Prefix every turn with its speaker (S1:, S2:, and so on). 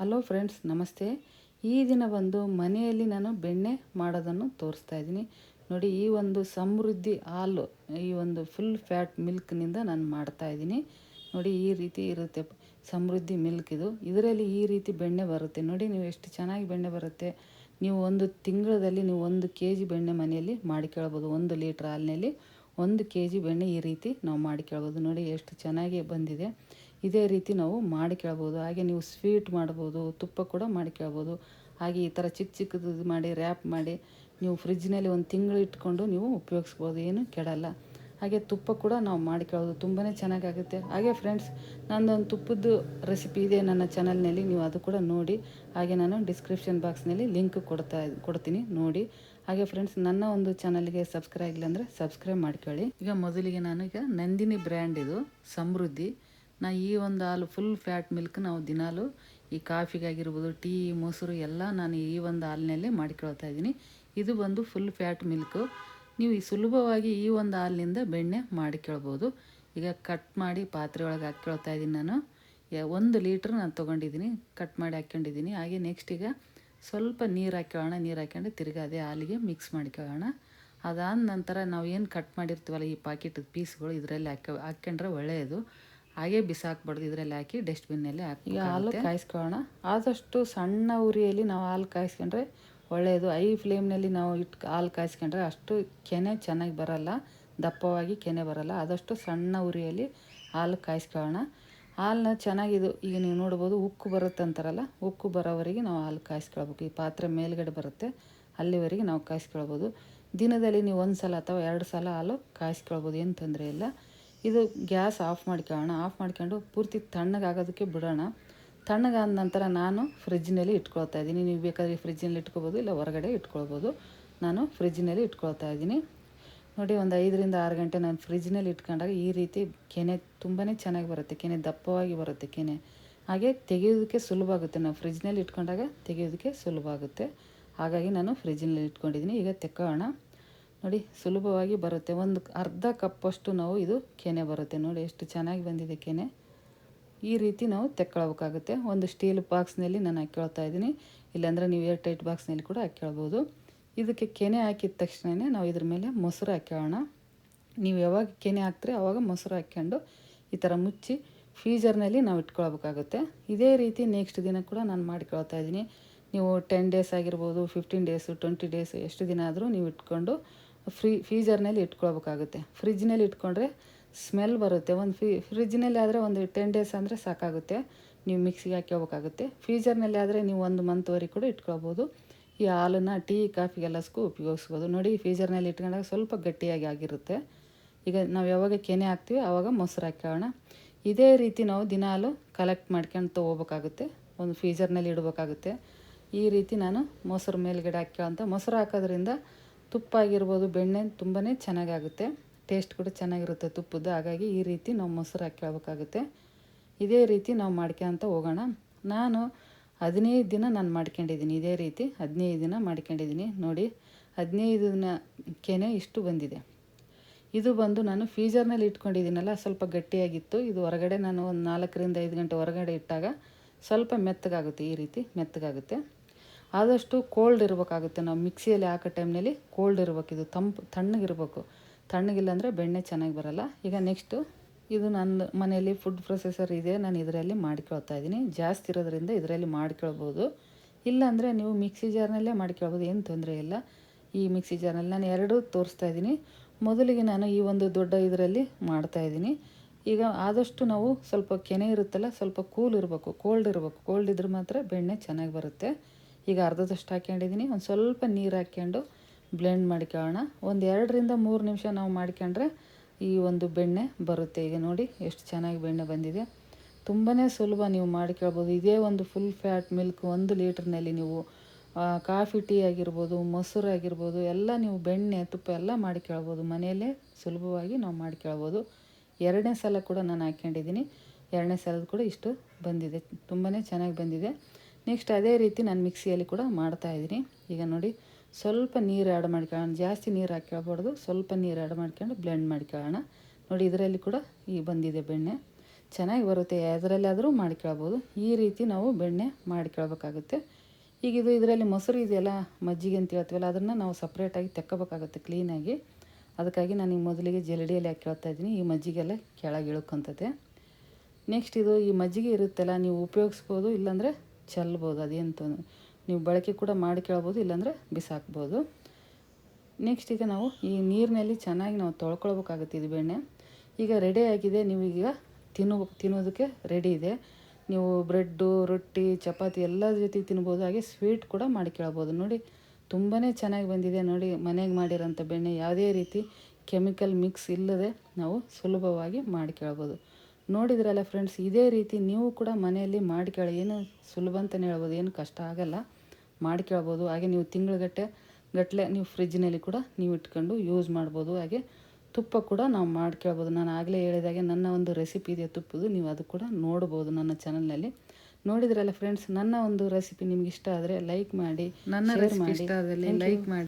S1: Hello friends ನಮಸ್ತೆ. ಈ ದಿನ ಬಂದು ಮನೆಯಲ್ಲಿ ನಾನು ಬೆಣ್ಣೆ ಮಾಡೋದನ್ನು ತೋರಿಸ್ತಾ ಇದ್ದೀನಿ. ನೋಡಿ, ಈ ಒಂದು ಸಮೃದ್ಧಿ ಹಾಲು, ಈ ಒಂದು ಫುಲ್ ಫ್ಯಾಟ್ ಮಿಲ್ಕ್ನಿಂದ ನಾನು ಮಾಡ್ತಾ ಇದ್ದೀನಿ. ನೋಡಿ, ಈ ರೀತಿ ಇರುತ್ತೆ. ಸಮೃದ್ಧಿ ಮಿಲ್ಕ್ ಇದು. ಇದರಲ್ಲಿ ಈ ರೀತಿ ಬೆಣ್ಣೆ ಬರುತ್ತೆ. ನೋಡಿ, ನೀವು ಎಷ್ಟು ಚೆನ್ನಾಗಿ ಬೆಣ್ಣೆ ಬರುತ್ತೆ. ನೀವು ಒಂದು ತಿಂಗಳಲ್ಲಿ ನೀವು ಒಂದು ಕೆ ಜಿ ಬೆಣ್ಣೆ ಮನೆಯಲ್ಲಿ ಮಾಡಿಕೊಳ್ಬೋದು ಒಂದು ಲೀಟ್ರ್ ಹಾಲಿನಲ್ಲಿ ಒಂದು ಕೆ ಜಿ ಬೆಣ್ಣೆ ಈ ರೀತಿ ನಾವು ಮಾಡಿಕೊಳ್ಬೋದು ನೋಡಿ, ಎಷ್ಟು ಚೆನ್ನಾಗಿ ಬಂದಿದೆ. ಇದೇ ರೀತಿ ನಾವು ಮಾಡಿಕೊಳ್ಬೋದು ಹಾಗೆ ನೀವು ಸ್ವೀಟ್ ಮಾಡ್ಬೋದು, ತುಪ್ಪ ಕೂಡ ಮಾಡಿಕೊಳ್ಬೋದು ಹಾಗೆ ಈ ಥರ ಚಿಕ್ಕ ಚಿಕ್ಕದು ಮಾಡಿ ರ್ಯಾಪ್ ಮಾಡಿ ನೀವು ಫ್ರಿಜ್ನಲ್ಲಿ ಒಂದು ತಿಂಗಳು ಇಟ್ಕೊಂಡು ನೀವು ಉಪಯೋಗಿಸ್ಬೋದು. ಏನು ಕೆಡಲ್ಲ. ಹಾಗೆ ತುಪ್ಪ ಕೂಡ ನಾವು ಮಾಡಿಕೊಳ್ಳೋದು ತುಂಬಾ ಚೆನ್ನಾಗಾಗುತ್ತೆ. ಹಾಗೆ ಫ್ರೆಂಡ್ಸ್ ನಂದೊಂದು ತುಪ್ಪದ್ದು ರೆಸಿಪಿ ಇದೆ ನನ್ನ ಚಾನಲ್ನಲ್ಲಿ ನೀವು ಅದು ಕೂಡ ನೋಡಿ. ಹಾಗೆ ನಾನು ಡಿಸ್ಕ್ರಿಪ್ಷನ್ ಬಾಕ್ಸ್ನಲ್ಲಿ ಲಿಂಕ್ ಕೊಡ್ತಾ ಕೊಡ್ತೀನಿ ನೋಡಿ. ಹಾಗೆ ಫ್ರೆಂಡ್ಸ್ ನನ್ನ ಒಂದು ಚಾನಲ್ಗೆ ಸಬ್ಸ್ಕ್ರೈಬ್ ಆಗಿಲ್ಲ ಅಂದರೆ ಸಬ್ಸ್ಕ್ರೈಬ್ ಮಾಡ್ಕೊಳ್ಳಿ. ಈಗ ಮೊದಲಿಗೆ ನಾನು ಈಗ ನಂದಿನಿ ಬ್ರ್ಯಾಂಡ್ ಇದು, ಸಮೃದ್ಧಿ. ನಾ ಈ ಒಂದು ಹಾಲು ಫುಲ್ ಫ್ಯಾಟ್ ಮಿಲ್ಕ್ ನಾವು ದಿನಾಲು ಈ ಕಾಫಿಗಾಗಿರ್ಬೋದು ಟೀ ಮೊಸರು ಎಲ್ಲ ನಾನು ಈ ಒಂದು ಹಾಲಿನಲ್ಲೇ ಮಾಡಿಕೊಳ್ತಾ ಇದ್ದೀನಿ. ಇದು ಬಂದು ಫುಲ್ ಫ್ಯಾಟ್ ಮಿಲ್ಕು ನೀವು ಈ ಸುಲಭವಾಗಿ ಈ ಒಂದು ಹಾಲಿನಿಂದ ಬೆಣ್ಣೆ ಮಾಡಿಕೊಳ್ಬೋದು ಈಗ ಕಟ್ ಮಾಡಿ ಪಾತ್ರೆ ಒಳಗೆ ಹಾಕ್ಕೊಳ್ತಾ ಇದ್ದೀನಿ ನಾನು. ಒಂದು ಲೀಟ್ರ್ ನಾನು ತೊಗೊಂಡಿದ್ದೀನಿ ಕಟ್ ಮಾಡಿ ಹಾಕ್ಕೊಂಡಿದ್ದೀನಿ. ಹಾಗೆ ನೆಕ್ಸ್ಟ್ ಈಗ ಸ್ವಲ್ಪ ನೀರು ಹಾಕ್ಕೊಳ್ಳೋಣ ನೀರು ಹಾಕ್ಕೊಂಡು ತಿರ್ಗಿ ಅದೇ ಹಾಲಿಗೆ ಮಿಕ್ಸ್ ಮಾಡ್ಕೊಳ್ಳೋಣ ಅದಾದ ನಂತರ ನಾವು ಏನು ಕಟ್ ಮಾಡಿರ್ತೀವಲ್ಲ ಈ ಪಾಕೆಟ್ ಪೀಸ್ಗಳು ಇದರಲ್ಲಿ ಹಾಕ ಹಾಕ್ಕೊಂಡ್ರೆ ಒಳ್ಳೆಯದು ಹಾಗೆ ಬಿಸಾಕ್ಬಾರ್ದು ಇದರಲ್ಲಿ ಹಾಕಿ ಡಸ್ಟ್ಬಿನ್ನಲ್ಲಿ ಹಾಕಿ ಈಗ ಹಾಲು ಕಾಯಿಸ್ಕೊಳ್ಳೋಣ. ಆದಷ್ಟು ಸಣ್ಣ ಉರಿಯಲ್ಲಿ ನಾವು ಹಾಲು ಕಾಯಿಸ್ಕೊಂಡ್ರೆ ಒಳ್ಳೆಯದು ಐ ಫ್ಲೇಮ್ನಲ್ಲಿ ನಾವು ಇಟ್ಟು ಹಾಲು ಕಾಯಿಸ್ಕೊಂಡ್ರೆ ಅಷ್ಟು ಕೆನೆ ಚೆನ್ನಾಗಿ ಬರಲ್ಲ. ದಪ್ಪವಾಗಿ ಕೆನೆ ಬರಲ್ಲ. ಆದಷ್ಟು ಸಣ್ಣ ಉರಿಯಲ್ಲಿ ಹಾಲು ಕಾಯಿಸ್ಕೊಳ್ಳೋಣ. ಹಾಲನ್ನ ಚೆನ್ನಾಗಿದು ಈಗ ನೀವು ನೋಡ್ಬೋದು ಉಕ್ಕು ಬರುತ್ತೆ ಅಂತಾರಲ್ಲ ಉಕ್ಕು ಬರೋವರೆಗೆ ನಾವು ಹಾಲು ಕಾಯಿಸ್ಕೊಳ್ಬೇಕು. ಈ ಪಾತ್ರೆ ಮೇಲ್ಗಡೆ ಬರುತ್ತೆ ಅಲ್ಲಿವರೆಗೆ ನಾವು ಕಾಯಿಸ್ಕೊಳ್ಬೋದು. ದಿನದಲ್ಲಿ ನೀವು ಒಂದು ಸಲ ಅಥವಾ ಎರಡು ಸಲ ಹಾಲು ಕಾಯಿಸ್ಕೊಳ್ಬೋದು ಏನು ತೊಂದರೆ ಇಲ್ಲ. ಇದು ಗ್ಯಾಸ್ ಆಫ್ ಮಾಡ್ಕೊಳ್ಳೋಣ. ಆಫ್ ಮಾಡ್ಕೊಂಡು ಪೂರ್ತಿ ತಣ್ಣಗಾಗೋದಕ್ಕೆ ಬಿಡೋಣ. ತಣ್ಣಗಾದ ನಂತರ ನಾನು ಫ್ರಿಜ್ನಲ್ಲಿ ಇಟ್ಕೊಳ್ತಾ ಇದ್ದೀನಿ. ನೀವು ಬೇಕಾದರೆ ಫ್ರಿಜ್ನಲ್ಲಿ ಇಟ್ಕೊಬೋದು, ಇಲ್ಲ ಹೊರಗಡೆ ಇಟ್ಕೊಳ್ಬೋದು. ನಾನು ಫ್ರಿಜ್ನಲ್ಲಿ ಇಟ್ಕೊಳ್ತಾ ಇದ್ದೀನಿ. ನೋಡಿ, ಒಂದು ಐದರಿಂದ ಆರು ಗಂಟೆ ನಾನು ಫ್ರಿಜ್ನಲ್ಲಿ ಇಟ್ಕೊಂಡಾಗ ಈ ರೀತಿ ಕೆನೆ ತುಂಬಾ ಚೆನ್ನಾಗಿ ಬರುತ್ತೆ. ಕೆನೆ ದಪ್ಪವಾಗಿ ಬರುತ್ತೆ ಕೆನೆ. ಹಾಗೆ ತೆಗೆಯೋದಕ್ಕೆ ಸುಲಭ ಆಗುತ್ತೆ. ನಾವು ಫ್ರಿಜ್ನಲ್ಲಿ ಇಟ್ಕೊಂಡಾಗ ತೆಗೆಯೋದಕ್ಕೆ ಸುಲಭ ಆಗುತ್ತೆ. ಹಾಗಾಗಿ ನಾನು ಫ್ರಿಜ್ನಲ್ಲಿ ಇಟ್ಕೊಂಡಿದ್ದೀನಿ. ಈಗ ತೆಕ್ಕೊಳ್ಳೋಣ. ನೋಡಿ, ಸುಲಭವಾಗಿ ಬರುತ್ತೆ. ಒಂದು ಅರ್ಧ ಕಪ್ಪಷ್ಟು ನಾವು ಇದು ಕೆನೆ ಬರುತ್ತೆ. ನೋಡಿ, ಎಷ್ಟು ಚೆನ್ನಾಗಿ ಬಂದಿದೆ ಕೆನೆ. ಈ ರೀತಿ ನಾವು ತೆಕ್ಕೊಳ್ಬೇಕಾಗುತ್ತೆ. ಒಂದು ಸ್ಟೀಲ್ ಬಾಕ್ಸ್ನಲ್ಲಿ ನಾನು ಹಾಕ್ಕೊಳ್ತಾ ಇದ್ದೀನಿ. ಇಲ್ಲಾಂದರೆ ನೀವು ಏರ್ ಟೈಟ್ ಬಾಕ್ಸ್ನಲ್ಲಿ ಕೂಡ ಹಾಕ್ಕೊಳ್ಬೋದು. ಇದಕ್ಕೆ ಕೆನೆ ಹಾಕಿದ ತಕ್ಷಣವೇ ನಾವು ಇದ್ರ ಮೇಲೆ ಮೊಸರು ಹಾಕ್ಕೊಳ್ಳೋಣ. ನೀವು ಯಾವಾಗ ಕೆನೆ ಹಾಕ್ತೀರಿ ಆವಾಗ ಮೊಸರು ಹಾಕ್ಕೊಂಡು ಈ ಥರ ಮುಚ್ಚಿ ಫ್ರೀಜರ್ನಲ್ಲಿ ನಾವು ಇಟ್ಕೊಳ್ಬೇಕಾಗುತ್ತೆ. ಇದೇ ರೀತಿ ನೆಕ್ಸ್ಟ್ ದಿನ ಕೂಡ ನಾನು ಮಾಡ್ಕೊಳ್ತಾ ಇದ್ದೀನಿ. ನೀವು ಟೆನ್ ಡೇಸ್ ಆಗಿರ್ಬೋದು ಫಿಫ್ಟೀನ್ ಡೇಸು ಟ್ವೆಂಟಿ ಡೇಸ್ ಎಷ್ಟು ದಿನ ಆದರೂ ನೀವು ಇಟ್ಕೊಂಡು ಫ್ರೀ ಫ್ರೀಜರ್ನಲ್ಲಿ ಇಟ್ಕೊಳ್ಬೇಕಾಗುತ್ತೆ. ಫ್ರಿಜ್ನಲ್ಲಿ ಇಟ್ಕೊಂಡ್ರೆ ಸ್ಮೆಲ್ ಬರುತ್ತೆ. ಒಂದು ಫ್ರೀ ಫ್ರಿಜ್ನಲ್ಲಿ ಆದರೆ ಒಂದು ಟೆನ್ ಡೇಸ್ ಅಂದರೆ ಸಾಕಾಗುತ್ತೆ. ನೀವು ಮಿಕ್ಸಿಗೆ ಹಾಕ್ಕೋಬೇಕಾಗುತ್ತೆ ಫ್ರೀಜರ್ನಲ್ಲಿ ಆದರೆ ನೀವು ಒಂದು ಮಂತ್ವರೆಗೆ ಕೂಡ ಇಟ್ಕೊಳ್ಬೋದು. ಈ ಹಾಲನ್ನು, ಟೀ ಕಾಫಿಗೆಲ್ಲಸ್ಗೂ ಉಪಯೋಗಿಸ್ಬೋದು. ನೋಡಿ ಫ್ರೀಜರ್ನಲ್ಲಿ ಇಟ್ಕೊಂಡಾಗ ಸ್ವಲ್ಪ ಗಟ್ಟಿಯಾಗಿ ಆಗಿರುತ್ತೆ. ಈಗ ನಾವು ಯಾವಾಗ ಕೆನೆ ಹಾಕ್ತೀವಿ ಆವಾಗ ಮೊಸರು ಹಾಕ್ಕೋಣ ಇದೇ ರೀತಿ ನಾವು ದಿನಾಲು ಕಲೆಕ್ಟ್ ಮಾಡ್ಕೊಂಡು ತೊಗೋಬೇಕಾಗುತ್ತೆ. ಒಂದು ಫ್ರೀಜರ್ನಲ್ಲಿ ಇಡಬೇಕಾಗುತ್ತೆ. ಈ ರೀತಿ ನಾನು ಮೊಸರು ಮೇಲ್ಗಡೆ ಹಾಕ್ಕೊಳ್ಳೋಂಥ ಮೊಸರು ಹಾಕೋದ್ರಿಂದ ತುಪ್ಪ ಆಗಿರ್ಬೋದು ಬೆಣ್ಣೆ ತುಂಬಾ ಚೆನ್ನಾಗಾಗುತ್ತೆ. ಟೇಸ್ಟ್ ಕೂಡ ಚೆನ್ನಾಗಿರುತ್ತೆ ತುಪ್ಪದ್ದು. ಹಾಗಾಗಿ ಈ ರೀತಿ ನಾವು ಮೊಸರು ಹಾಕ್ಕೊಳ್ಬೇಕಾಗುತ್ತೆ ಇದೇ ರೀತಿ ನಾವು ಮಾಡ್ಕೊಂತ ಹೋಗೋಣ. ನಾನು ಹದಿನೈದು ದಿನ ನಾನು ಮಾಡ್ಕೊಂಡಿದ್ದೀನಿ. ಇದೇ ರೀತಿ ಹದಿನೈದು ದಿನ ಮಾಡ್ಕೊಂಡಿದ್ದೀನಿ. ನೋಡಿ, ಹದಿನೈದು ದಿನ ಕೆನೆ ಇಷ್ಟು ಬಂದಿದೆ. ಇದು ಬಂದು ನಾನು ಫ್ರೀಜರ್ನಲ್ಲಿ ಇಟ್ಕೊಂಡಿದ್ದೀನಲ್ಲ, ಸ್ವಲ್ಪ ಗಟ್ಟಿಯಾಗಿತ್ತು. ಇದು ಹೊರಗಡೆ ನಾನು ಒಂದು ನಾಲ್ಕರಿಂದ ಐದು ಗಂಟೆ ಹೊರಗಡೆ ಇಟ್ಟಾಗ ಸ್ವಲ್ಪ ಮೆತ್ತಗಾಗುತ್ತೆ. ಈ ರೀತಿ ಮೆತ್ತಗಾಗುತ್ತೆ. ಆದಷ್ಟು ಕೋಲ್ಡ್ ಇರಬೇಕಾಗುತ್ತೆ. ನಾವು ಮಿಕ್ಸಿಯಲ್ಲಿ ಹಾಕೋ ಟೈಮ್ನಲ್ಲಿ ಕೋಲ್ಡ್ ಇರಬೇಕು. ಇದು ತಂಪು, ತಣ್ಣಗಿರಬೇಕು. ತಣ್ಣಗಿಲ್ಲ ಅಂದರೆ ಬೆಣ್ಣೆ ಚೆನ್ನಾಗಿ ಬರೋಲ್ಲ. ಈಗ ನೆಕ್ಸ್ಟು ಇದು ನನ್ನ ಮನೆಯಲ್ಲಿ ಫುಡ್ ಪ್ರೊಸೆಸರ್ ಇದೆ. ನಾನು ಇದರಲ್ಲಿ ಮಾಡ್ಕೊಳ್ತಾ ಇದ್ದೀನಿ. ಜಾಸ್ತಿ ಇರೋದ್ರಿಂದ ಇದರಲ್ಲಿ ಮಾಡ್ಕೊಳ್ಬೋದು. ಇಲ್ಲಾಂದರೆ ನೀವು ಮಿಕ್ಸಿ ಜಾರ್ನಲ್ಲೇ ಮಾಡ್ಕೊಳ್ಬೋದು. ಏನು ತೊಂದರೆ ಇಲ್ಲ. ಈ ಮಿಕ್ಸಿ ಜಾರ್ನಲ್ಲಿ ನಾನು ಎರಡೂ ತೋರಿಸ್ತಾ ಇದ್ದೀನಿ. ಮೊದಲಿಗೆ ನಾನು ಈ ಒಂದು ದೊಡ್ಡ ಇದರಲ್ಲಿ ಮಾಡ್ತಾ ಇದ್ದೀನಿ. ಈಗ ಆದಷ್ಟು ನಾವು ಸ್ವಲ್ಪ ಕೆನೆ ಇರುತ್ತಲ್ಲ, ಸ್ವಲ್ಪ ಕೂಲ್ ಇರಬೇಕು. ಕೋಲ್ಡ್ ಇರಬೇಕು. ಕೋಲ್ಡ್ ಇದ್ರೆ ಮಾತ್ರ ಬೆಣ್ಣೆ ಚೆನ್ನಾಗಿ ಬರುತ್ತೆ. ಈಗ ಅರ್ಧದಷ್ಟು ಹಾಕ್ಕೊಂಡಿದ್ದೀನಿ ಒಂದು ಸ್ವಲ್ಪ ನೀರು ಹಾಕ್ಕೊಂಡು ಬ್ಲೆಂಡ್ ಮಾಡ್ಕೊಳ್ಳೋಣ. ಒಂದು ಎರಡರಿಂದ ಮೂರು ನಿಮಿಷ ನಾವು ಮಾಡ್ಕೊಂಡ್ರೆ ಈ ಒಂದು ಬೆಣ್ಣೆ ಬರುತ್ತೆ. ಈಗ ನೋಡಿ ಎಷ್ಟು ಚೆನ್ನಾಗಿ ಬೆಣ್ಣೆ ಬಂದಿದೆ. ತುಂಬಾ ಸುಲಭ ನೀವು ಮಾಡ್ಕೊಳ್ಬೋದು. ಇದೇ ಒಂದು ಫುಲ್ ಫ್ಯಾಟ್ ಮಿಲ್ಕ್ ಒಂದು ಲೀಟ್ರ್ನಲ್ಲಿ ನೀವು ಕಾಫಿ ಟೀ ಆಗಿರ್ಬೋದು, ಮೊಸರು ಆಗಿರ್ಬೋದು, ಎಲ್ಲ ನೀವು ಬೆಣ್ಣೆ, ತುಪ್ಪ ಎಲ್ಲ ಮಾಡ್ಕೊಳ್ಬೋದು. ಮನೆಯಲ್ಲೇ ಸುಲಭವಾಗಿ ನಾವು ಮಾಡ್ಕೊಳ್ಬೋದು. ಎರಡನೇ ಸಲ ಕೂಡ ನಾನು ಹಾಕ್ಕೊಂಡಿದ್ದೀನಿ ಎರಡನೇ ಸಲದ ಕೂಡ ಇಷ್ಟು ಬಂದಿದೆ. ತುಂಬಾ ಚೆನ್ನಾಗಿ ಬಂದಿದೆ. ನೆಕ್ಸ್ಟ್ ಅದೇ ರೀತಿ ನಾನು ಮಿಕ್ಸಿಯಲ್ಲಿ ಕೂಡ ಮಾಡ್ತಾಯಿದ್ದೀನಿ ಈಗ ನೋಡಿ, ಸ್ವಲ್ಪ ನೀರು ಆ್ಯಡ್ ಮಾಡ್ಕೊಳ್ಳೋಣ. ಜಾಸ್ತಿ ನೀರು ಹಾಕ್ಕೊಳ್ಬಾರ್ದು. ಸ್ವಲ್ಪ ನೀರು ಆ್ಯಡ್ ಮಾಡ್ಕೊಂಡು ಬ್ಲೆಂಡ್ ಮಾಡ್ಕೊಳ್ಳೋಣ. ನೋಡಿ, ಇದರಲ್ಲಿ ಕೂಡ ಈ ಬಂದಿದೆ ಬೆಣ್ಣೆ. ಚೆನ್ನಾಗಿ ಬರುತ್ತೆ. ಯಾವುದರಲ್ಲಾದರೂ ಮಾಡ್ಕೊಳ್ಬೋದು. ಈ ರೀತಿ ನಾವು ಬೆಣ್ಣೆ ಮಾಡ್ಕೊಳ್ಬೇಕಾಗುತ್ತೆ. ಈಗ ಇದು ಇದರಲ್ಲಿ ಮೊಸರು ಇದೆಯಲ್ಲ, ಮಜ್ಜಿಗೆ ಅಂತ ಹೇಳ್ತೀವಲ್ಲ, ಅದನ್ನು ನಾವು ಸಪ್ರೇಟಾಗಿ ತೆಕ್ಕೋಬೇಕಾಗುತ್ತೆ ಕ್ಲೀನಾಗಿ ಅದಕ್ಕಾಗಿ ನಾನು ಈಗ ಮೊದಲಿಗೆ ಜಲಡಿಯಲ್ಲಿ ಹಾಕಿ ಇದ್ದೀನಿ. ಈ ಮಜ್ಜಿಗೆಲ್ಲ ಕೆಳಗೆ ಇಳ್ಕೊಂತತೆ ನೆಕ್ಸ್ಟ್ ಇದು ಈ ಮಜ್ಜಿಗೆ ಇರುತ್ತಲ್ಲ, ನೀವು ಉಪಯೋಗಿಸ್ಬೋದು, ಇಲ್ಲಾಂದರೆ ಚೆಲ್ಬೋದು ಅದೇಂತ ನೀವು ಬಳಕೆ ಕೂಡ ಮಾಡ್ಕೊಳ್ಬೋದು ಇಲ್ಲಾಂದರೆ ಬಿಸಾಕ್ಬೋದು. ನೆಕ್ಸ್ಟ್ ಈಗ ನಾವು ಈ ನೀರಿನಲ್ಲಿ ಚೆನ್ನಾಗಿ ನಾವು ತೊಳ್ಕೊಳ್ಬೇಕಾಗುತ್ತೆ ಇದು ಬೆಣ್ಣೆ. ಈಗ ರೆಡಿ ಆಗಿದೆ ನೀವೀಗ ತಿನ್ನು ತಿನ್ನೋ, ತಿನ್ನೋದಕ್ಕೆ ರೆಡಿ ಇದೆ. ನೀವು ಬ್ರೆಡ್ಡು, ರೊಟ್ಟಿ, ಚಪಾತಿ ಎಲ್ಲ ಜೊತೆ ತಿನ್ಬೋದು, ಹಾಗೆ ಸ್ವೀಟ್ ಕೂಡ ಮಾಡ್ಕೊಳ್ಬೋದು ನೋಡಿ ತುಂಬಾ ಚೆನ್ನಾಗಿ ಬಂದಿದೆ. ನೋಡಿ, ಮನೆಗೆ ಮಾಡಿರೋಂಥ ಬೆಣ್ಣೆ ಯಾವುದೇ ರೀತಿ ಕೆಮಿಕಲ್ ಮಿಕ್ಸ್ ಇಲ್ಲದೆ ನಾವು ಸುಲಭವಾಗಿ ಮಾಡ್ಕೊಳ್ಬೋದು ನೋಡಿದ್ರಲ್ಲ ಫ್ರೆಂಡ್ಸ್ ಇದೇ ರೀತಿ ನೀವು ಕೂಡ ಮನೆಯಲ್ಲಿ ಮಾಡ್ಕೊಳ್ಳಿ. ಏನು ಸುಲಭ ಅಂತಲೇ ಹೇಳ್ಬೋದು ಏನು ಕಷ್ಟ ಆಗಲ್ಲ. ಮಾಡ್ಕೊಳ್ಬೋದು. ಹಾಗೆ ನೀವು ತಿಂಗಳಗಟ್ಟೆ ಗಟ್ಟಲೆ ನೀವು ಫ್ರಿಜ್ನಲ್ಲಿ ಕೂಡ ನೀವು ಇಟ್ಕೊಂಡು ಯೂಸ್ ಮಾಡ್ಬೋದು. ಹಾಗೆ ತುಪ್ಪ ಕೂಡ ನಾವು ಮಾಡ್ಕೊಳ್ಬೋದು. ನಾನು ಆಗಲೇ ಹೇಳಿದಾಗೆ ನನ್ನ ಒಂದು ರೆಸಿಪಿ ಇದೆ ತುಪ್ಪದು ನೀವು ಅದು ಕೂಡ ನೋಡ್ಬೋದು ನನ್ನ ಚಾನಲ್ನಲ್ಲಿ ನೋಡಿದ್ರಲ್ಲ ಫ್ರೆಂಡ್ಸ್ ನನ್ನ ಒಂದು ರೆಸಿಪಿ ನಿಮ್ಗೆ ಇಷ್ಟ ಆದರೆ ಲೈಕ್ ಮಾಡಿ ನನ್ನ ರೆಸಿಪಿ ಇಷ್ಟ ಆದಲ್ಲಿ ಲೈಕ್ ಮಾಡಿ.